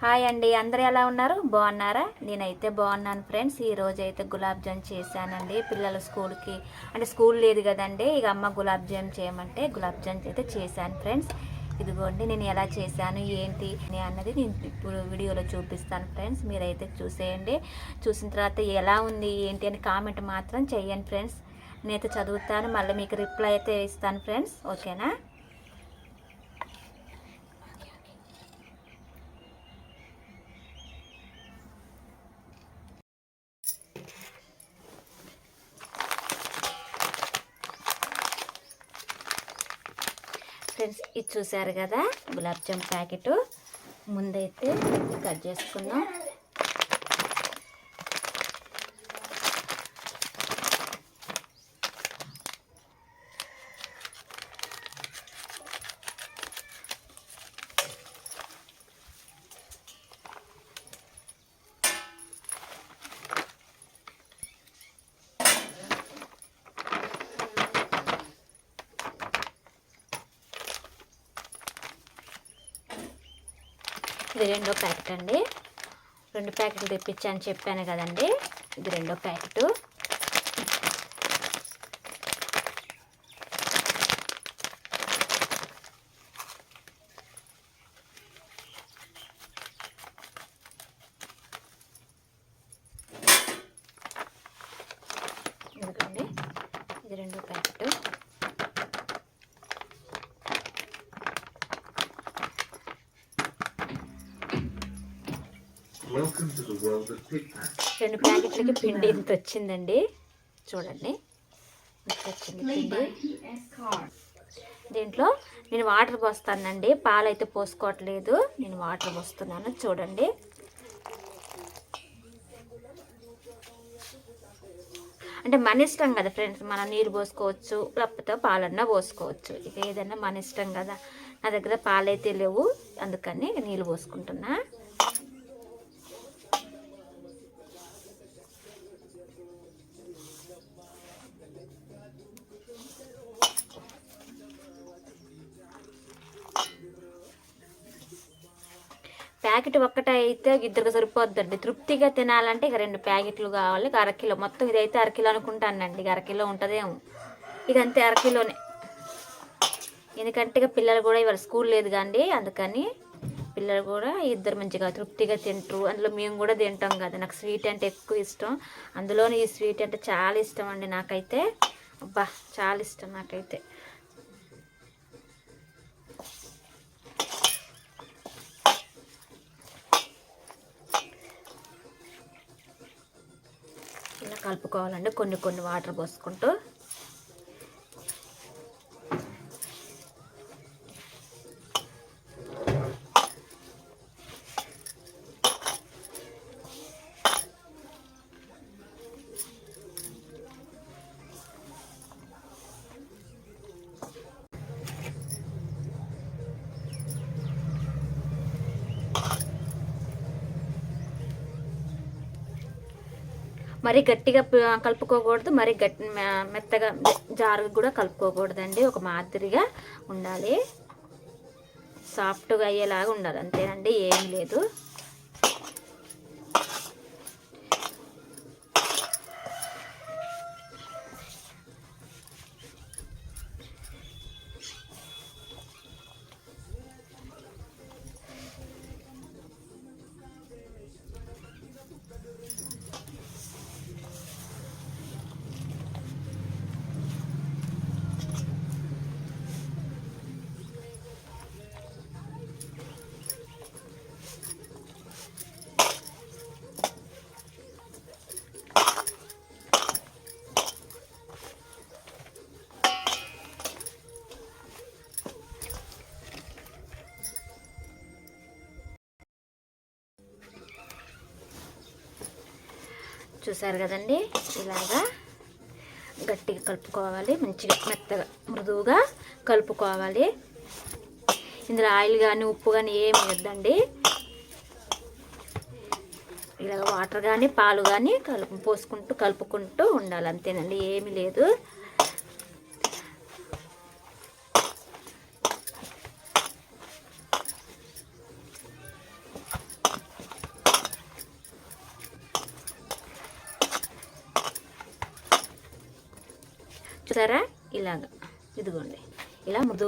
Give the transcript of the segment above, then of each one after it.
Hi అండి అందరూ ఎలా ఉన్నారు? బాగున్నారా? నేనైతే బాగున్నాను ఫ్రెండ్స్. ఈరోజు అయితే గులాబ్ జామ్ చేశానండి. పిల్లల స్కూల్కి అంటే స్కూల్ లేదు కదండి ఇక అమ్మ గులాబ్ జామ్ చేయమంటే గులాబ్ జామ్ అయితే చేశాను ఫ్రెండ్స్. ఇదిగోండి నేను ఎలా చేశాను ఏంటి అని అన్నది నేను ఇప్పుడు వీడియోలో చూపిస్తాను ఫ్రెండ్స్. మీరైతే చూసేయండి. చూసిన తర్వాత ఎలా ఉంది ఏంటి అని కామెంట్ మాత్రం చేయండి ఫ్రెండ్స్. నేనైతే చదువుతాను మళ్ళీ మీకు రిప్లై అయితే ఇస్తాను ఫ్రెండ్స్. ఓకేనా? ఫ్రెండ్స్ ఇది చూసారు కదా? గులాబ్ జామ్ ప్యాకెట్. ముందైతే కట్ చేసుకుందాం ఇది రెండో ప్యాకెట్ అండి. రెండు ప్యాకెట్లు తెప్పించాను చెప్పాను కదండి. ఇది రెండో ప్యాకెట్. ఎందుకండి ఇది రెండో ప్యాకెట్. రెండు ప్యాకెట్లకి పిండి ఇంత వచ్చిందండి చూడండి. ఇంత వచ్చింది పిండి. దీంట్లో నేను వాటర్ పోస్తానండి. పాలు అయితే పోసుకోవట్లేదు. నేను వాటర్ పోస్తున్నాను. చూడండి. అంటే మన ఇష్టం కదా ఫ్రెండ్స్ మనం నీరు పోసుకోవచ్చు లేకపోతే పాలన్నా పోసుకోవచ్చు. ఇక ఏదైనా మన ఇష్టం కదా. నా దగ్గర పాలైతే లేవు. అందుకని నీళ్ళు పోసుకుంటున్నా ప్యాకెట్ ఒక్కటే అయితే ఇద్దరికి సరిపోద్దండి. తృప్తిగా తినాలంటే ఇక రెండు ప్యాకెట్లు కావాలి. ఇక అరకిలో మొత్తం ఇదైతే అరకిలో అనుకుంటానండి. ఇక అరకిలో ఉంటుందేమో. ఇక అంతే అరకిలోనే. ఎందుకంటే ఇక పిల్లలు కూడా ఇవాళ స్కూల్ లేదు కానీ అందుకని పిల్లలు కూడా ఇద్దరు మంచిగా తృప్తిగా తింటారు. అందులో మేము కూడా తింటాం కదా. నాకు స్వీట్ అంటే ఎక్కువ ఇష్టం. అందులోనే ఈ స్వీట్ అంటే చాలా ఇష్టం అండి నాకైతే. అబ్బా చాలా ఇష్టం నాకైతే. కలుపుకోవాలండి. కొన్ని కొన్ని వాటర్ పోసుకుంటూ మరీ గట్టిగా కలుపుకోకూడదు. మరీ గట్టి మెత్తగా జారుగా కూడా కలుపుకోకూడదండి. ఒక మాదిరిగా ఉండాలి. సాఫ్ట్గా అయ్యేలాగా ఉండాలి. అంతేనండి ఏం లేదు. చూసారు కదండి? ఇలాగా గట్టిగా కలుపుకోవాలి. మంచిగా మెత్తగా మృదువుగా కలుపుకోవాలి. ఇందులో ఆయిల్ కానీ ఉప్పు కానీ ఏమి వద్దండి. ఇలాగ వాటర్ కానీ పాలు కానీ కలుపు పోసుకుంటూ కలుపుకుంటూ ఉండాలి. అంతేనండి ఏమీ లేదు.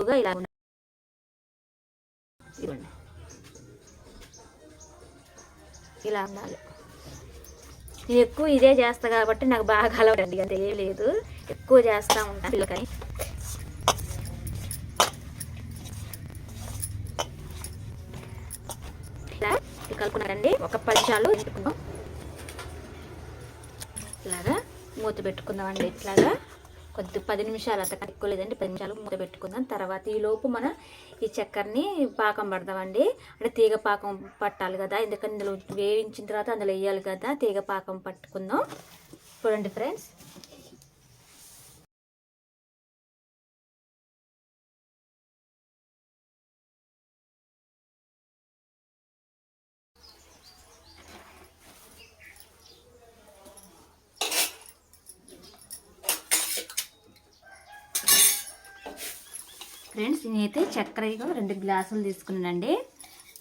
ఇలా ఇలా ఇదిగోండి. ఇలా ఉండాలి. నేను ఎక్కువ ఇదే చేస్తా కాబట్టి నాకు బాగా అలవాటు అండి లేదు. ఎక్కువ చేస్తూ ఉంటాను పిల్లకని ఇలా కలుపుకున్నారండి. ఒక పది పెట్టుకుందాం. ఇలాగా మూత పెట్టుకుందామండి ఇట్లాగా. కొద్ది పది నిమిషాలు అంత ఎక్కువ లేదండి పది నిమిషాలు మూత పెట్టుకుందాం. తర్వాత ఈ లోపు మనం ఈ చక్కెరని పాకం పడదామండి అంటే తీగ పాకం పట్టాలి కదా. ఎందుకంటే ఇందులో వేయించిన తర్వాత అందులో వేయాలి కదా. తీగ పాకం పట్టుకుందాం. చూడండి ఫ్రెండ్స్ ఫ్రెండ్స్ నేనైతే చక్కెర రెండు గ్లాసులు తీసుకున్నానండి.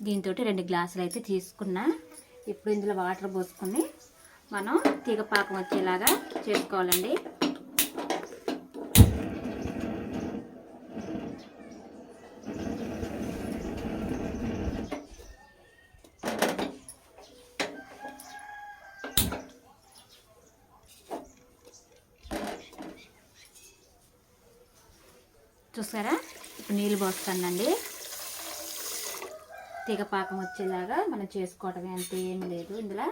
దీంతో రెండు గ్లాసులు అయితే తీసుకున్నా. ఇప్పుడు ఇందులో వాటర్ పోసుకొని మనం తీగ పాకం వచ్చేలాగా చేసుకోవాలండి చూసారా ఇప్పుడు నీళ్ళు పోస్తానండి. తీగ పాకం వచ్చేలాగా మనం చేసుకోవటమే అంత ఏం లేదు ఇందులో.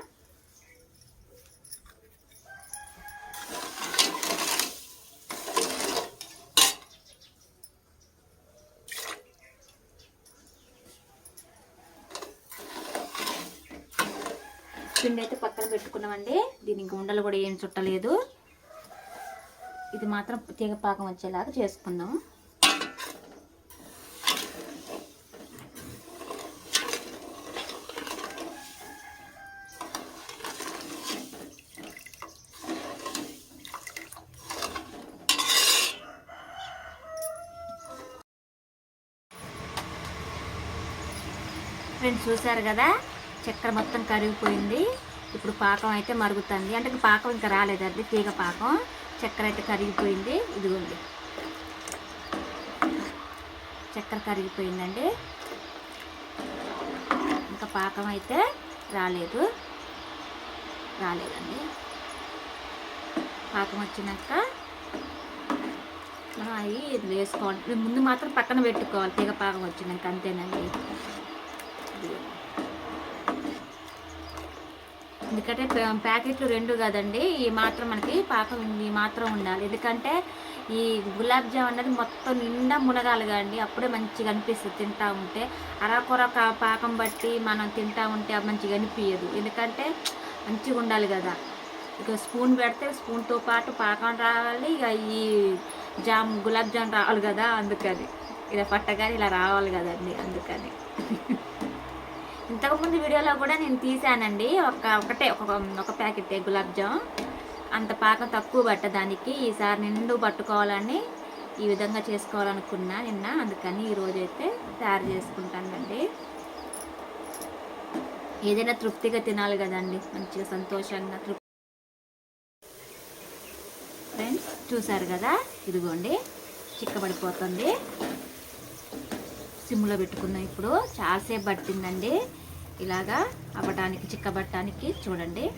పిండి అయితే పక్కన పెట్టుకున్నామండి. దీనికి ఉండలు కూడా ఏం చుట్టలేదు. ఇది మాత్రం తీగ పాకం వచ్చేలాగా చేసుకుందాం. ఫ్రెండ్స్ చూసారు కదా? చక్కెర మొత్తం కరిగిపోయింది. ఇప్పుడు పాకం అయితే మరుగుతుంది. అంటే పాకం ఇంకా రాలేదండి. తీగ పాకం. చక్కెర అయితే కరిగిపోయింది. ఇదిగోండి. చక్కెర కరిగిపోయిందండి. ఇంకా పాకం అయితే రాలేదు. రాలేదండి. పాకం వచ్చినాక అవి వేసుకోవాలి. ముందు మాత్రం పక్కన పెట్టుకోవాలి. తీగ పాకం వచ్చినాక అంతేనండి. ఎందుకంటే ప్యాకెట్లు రెండు కదండి. ఈ మాత్రం మనకి పాకం ఈ మాత్రం ఉండాలి. ఎందుకంటే ఈ గులాబ్ జామ్ అనేది మొత్తం నిండా మునగాలి కదండి అప్పుడే మంచిగా అనిపిస్తుంది తింటా ఉంటే. అరకొర కా- పాకం బట్టి మనం తింటా ఉంటే మంచిగా అనిపించదు ఎందుకంటే మంచిగా ఉండాలి కదా. ఇక స్పూన్ పెడితే స్పూన్తో పాటు పాకం రావాలి. ఇక ఈ జామ్ గులాబ్ జామ్ రావాలి కదా అందుకని. ఇలా పట్టగానే ఇలా రావాలి కదండి అందుకని. ఇంతకుముందు వీడియోలో కూడా నేను తీసానండి ఒక ఒకటే ఒక ఒక ప్యాకెట్ గులాబ్ జామ్. అంత పాకం తక్కువ పట్టదానికి ఈసారి నిండు పట్టుకోవాలని ఈ విధంగా చేసుకోవాలనుకున్నా నిన్న. అందుకని ఈరోజు అయితే తయారు చేసుకుంటానండి. ఏదైనా తృప్తిగా తినాలి కదండి. మంచిగా సంతోషంగా తృప్తి. ఫ్రెండ్స్ చూసారు కదా? ఇదిగోండి. చిక్కబడిపోతుంది. సిమ్లో పెట్టుకున్నాం ఇప్పుడు. చాలాసేపు పట్టిందండి. ఇలాగా అవ్వటానికి చిక్కబట్టడానికి చూడండి.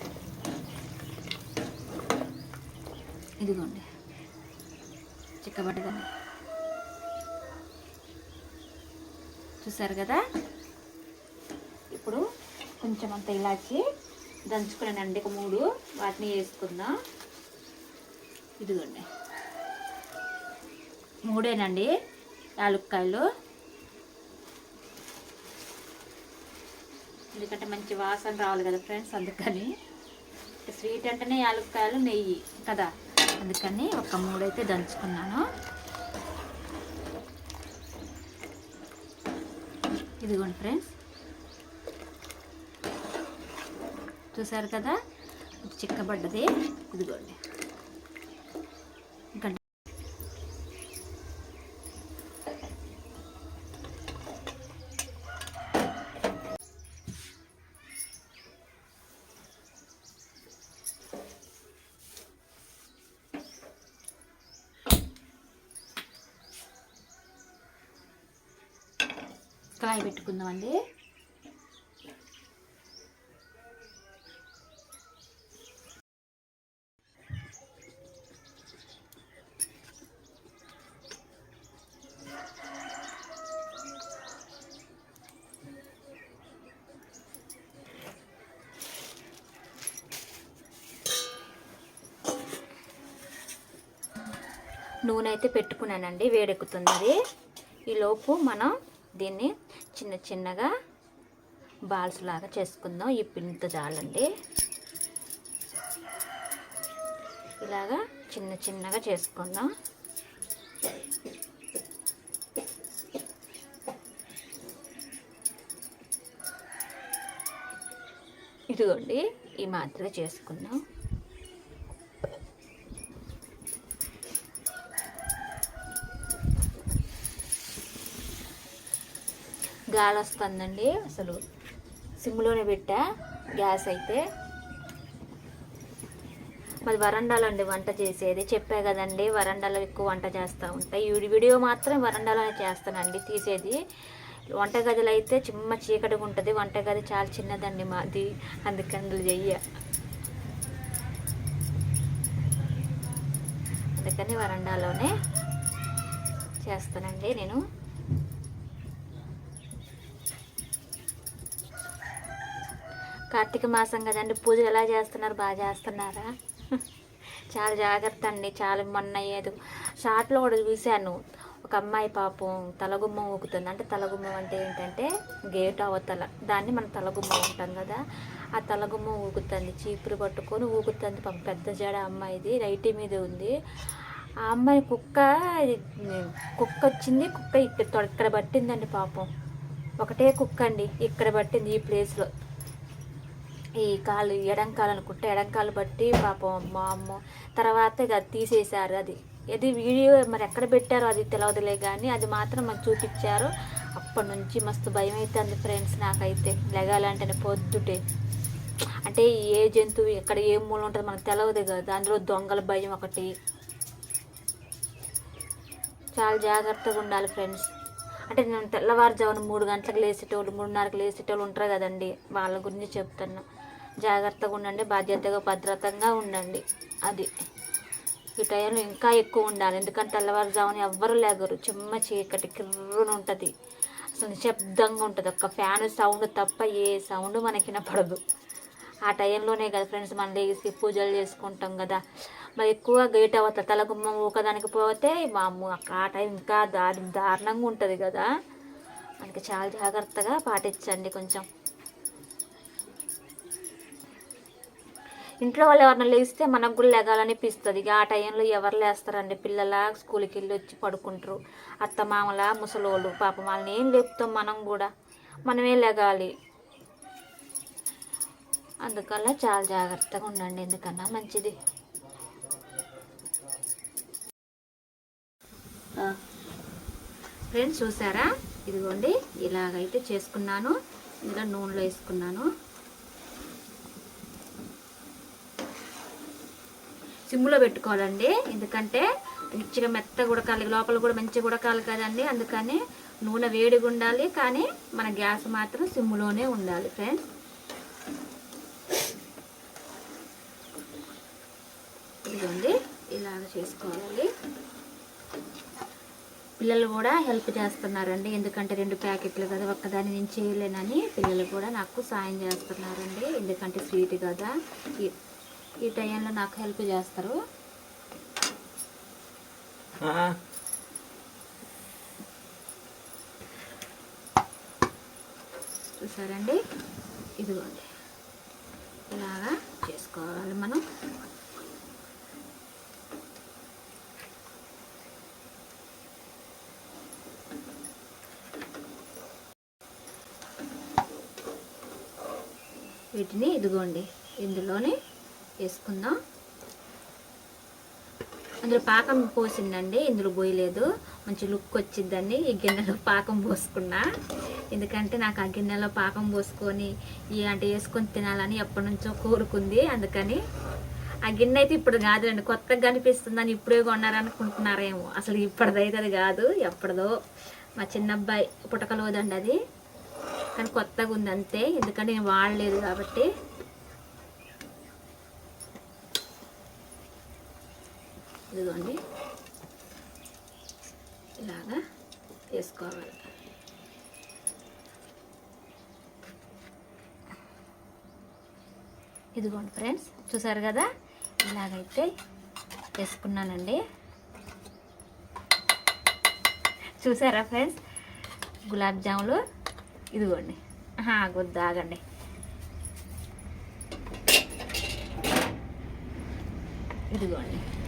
ఇదిగోండి. చిక్కబట్టదండి చూసారు కదా? ఇప్పుడు కొంచెం అంత ఇలాచి దంచుకున్నానండి. ఒక మూడు. వాటిని వేసుకుందాం? ఇదిగోండి. మూడేనండి. యాలుక్కాయలు ఎందుకంటే మంచి వాసన రావాలి కదా ఫ్రెండ్స్ అందుకని స్వీట్ అంటేనే యాలక్కాయలు నెయ్యి కదా. అందుకని ఒక మూడైతే దంచుకున్నాను. ఇదిగోండి ఫ్రెండ్స్. చూసారు కదా? చిక్కబడ్డది. ఇదిగోండి ఇంకా కళాయి నూనె అయితే పెట్టుకున్నానండి వేడెక్కుతుంది అది ఈలోపు మనం దీన్ని చిన్న చిన్నగా బాల్స్ లాగా చేసుకుందాం. ఈ పిండితో చాలండి. ఇలాగా చిన్న చిన్నగా చేసుకుందాం. ఇదిగోండి ఈ మాదిరిగా చేసుకుందాం. గాలి వస్తుందండి అసలు సిమ్లోనే పెట్టా. గ్యాస్ అయితే. మరి వరండాలో అండి వంట చేసేది. చెప్పా కదండి వరండాలో ఎక్కువ వంట చేస్తూ ఉంటాయి ఈ వీడియో మాత్రం వరండాలోనే చేస్తానండి తీసేది. వంటగదిలో అయితే చిమ్మ చీకటిగా ఉంటుంది వంటగది చాలా చిన్నదండి మాది. అందుకని అందులో చెయ్య. అందుకని వరండాలోనే చేస్తానండి నేను. కార్తీక మాసం కదండి పూజలు ఎలా చేస్తున్నారు? బాగా చేస్తున్నారా? చాలా జాగ్రత్త అండి చాలా మొన్న ఏదో షార్ట్లో కూడా చూశాను. ఒక అమ్మాయి పాపం తలగుమ్మ ఊకుతుంది అంటే తలగుమ్మ అంటే ఏంటంటే గేట్ అవతల దాన్ని మనం తలగుమ్మ ఉంటాం కదా. ఆ తలగుమ్మ ఊకుతుంది చీపురు పట్టుకొని ఊకుతుంది పాపం పెద్ద జడ అమ్మాయిది రైటి మీద ఉంది. ఆ అమ్మాయి కుక్క కుక్క వచ్చింది కుక్క ఇక్కడ ఇక్కడ పట్టిందండి పాపం. ఒకటే కుక్క అండి ఇక్కడ పట్టింది ఈ ప్లేస్లో. ఈ కాలు ఎడంకాలు అనుకుంటే ఎడంకాలు బట్టి పాపం మా అమ్మ తర్వాత ఇక అది తీసేశారు అది. అది వీడియో మరి ఎక్కడ పెట్టారో అది తెలియదులే కానీ అది మాత్రం మాకు చూపించారు. అప్పటి నుంచి మస్తు భయం అవుతుంది ఫ్రెండ్స్ నాకైతే. లెగాలంటేనే పొద్దుటే. అంటే ఏ జంతువు ఎక్కడ ఏ మూల ఉంటుంది మనకు తెలియదు కదా. అందులో దొంగల భయం ఒకటి. చాలా జాగ్రత్తగా ఉండాలి ఫ్రెండ్స్. అంటే నేను తెల్లవారుజామున మూడు గంటలకు లేచేటోళ్ళు మూడున్నరకు లేచేటోళ్ళు ఉంటారు కదండి. వాళ్ళ గురించి చెప్తున్నా. జాగ్రత్తగా ఉండండి బాధ్యతగా భద్రతంగా ఉండండి. అది. ఈ టైంలో ఇంకా ఎక్కువ ఉండాలి. ఎందుకంటే తెల్లవారుజామున ఎవ్వరు లేగరు. చిమ్మ చీకటి కిర్రున ఉంటుంది. అసలు నిశ్శబ్దంగా ఉంటుంది. ఒక్క ఫ్యాన్ సౌండ్ తప్ప ఏ సౌండ్ మనకి వినపడదు. ఆ టైంలోనే కదా ఫ్రెండ్స్ మనం లేచి పూజలు చేసుకుంటాం కదా. మరి ఎక్కువ గేట్ అవతల తలగుమ్మం ఊకదానికి పోతే మా అమ్మ ఆ టైం ఇంకా దారి దారుణంగా ఉంటుంది కదా. మనకి చాలా జాగ్రత్తగా పాటించండి కొంచెం. ఇంట్లో వాళ్ళు ఎవరైనా లేస్తే మనకు కూడా లెగాలనిపిస్తుంది. ఇక ఆ టైంలో ఎవరు లేస్తారండి? పిల్లల స్కూల్కి వెళ్ళి వచ్చి పడుకుంటారు. అత్త మామల ముసలోళ్ళు. పాపం వాళ్ళని ఏం లేపుతాం మనం కూడా? మనమే లెగాలి. అందుకల్ల చాలా జాగ్రత్తగా ఉండండి. ఎందుకన్నా మంచిది. ఫ్రెండ్స్ చూసారా? ఇదిగోండి ఇలాగైతే చేసుకున్నాను. ఇందులో నూనెలో వేసుకున్నాను. సిమ్లో పెట్టుకోవాలండి. ఎందుకంటే మంచిగా మెత్తగా ఉడకాలి లోపల కూడా మంచిగా ఉడకాలి కదండి అందుకని నూనె వేడిగా ఉండాలి. కానీ మన గ్యాస్ మాత్రం సిమ్లోనే ఉండాలి ఫ్రెండ్స్. ఇదిగోండి ఇలాగ చేసుకోవాలి. పిల్లలు కూడా హెల్ప్ చేస్తున్నారండి. ఎందుకంటే రెండు ప్యాకెట్లు కదా ఒక్కదాన్ని నేను చేయలేనని పిల్లలు కూడా నాకు సాయం చేస్తున్నారండి. ఎందుకంటే స్వీట్ కదా. ఈ టైంలో నాకు హెల్ప్ చేస్తారు. చూసారండి? ఇదిగోండి. ఇలాగా చేసుకోవాలి మనం. వీటిని ఇదిగోండి ఇందులోనే వేసుకుందాం. అందులో పాకం పోసిందండి ఇందులో పోయలేదు. మంచి లుక్ వచ్చిందండి ఈ గిన్నెలో పాకం పోసుకున్నా. ఎందుకంటే నాకు ఆ గిన్నెలో పాకం పోసుకొని ఈ అంటే వేసుకొని తినాలని ఎప్పటి నుంచో కోరుకుంది. అందుకని ఆ గిన్నె అయితే ఇప్పుడు కాదులేండి కొత్తగా కనిపిస్తుందని ఇప్పుడే కొన్నారనుకుంటున్నారేమో. అసలు ఇప్పటిదైతే అది కాదు ఎప్పటిదో. మా చిన్న అబ్బాయి పుటకలోదండి అది. కానీ కొత్తగా ఉంది అంతే ఎందుకంటే నేను వాడలేదు కాబట్టి. ఇదిగోండి. ఇలాగా వేసుకోవాలి. ఇదిగోండి ఫ్రెండ్స్ చూసారు కదా? ఇలాగైతే వేసుకున్నానండి. చూసారా ఫ్రెండ్స్? గులాబ్ జాములు. ఇదిగోండి. ఆహా, ఆగండి. ఇదిగోండి.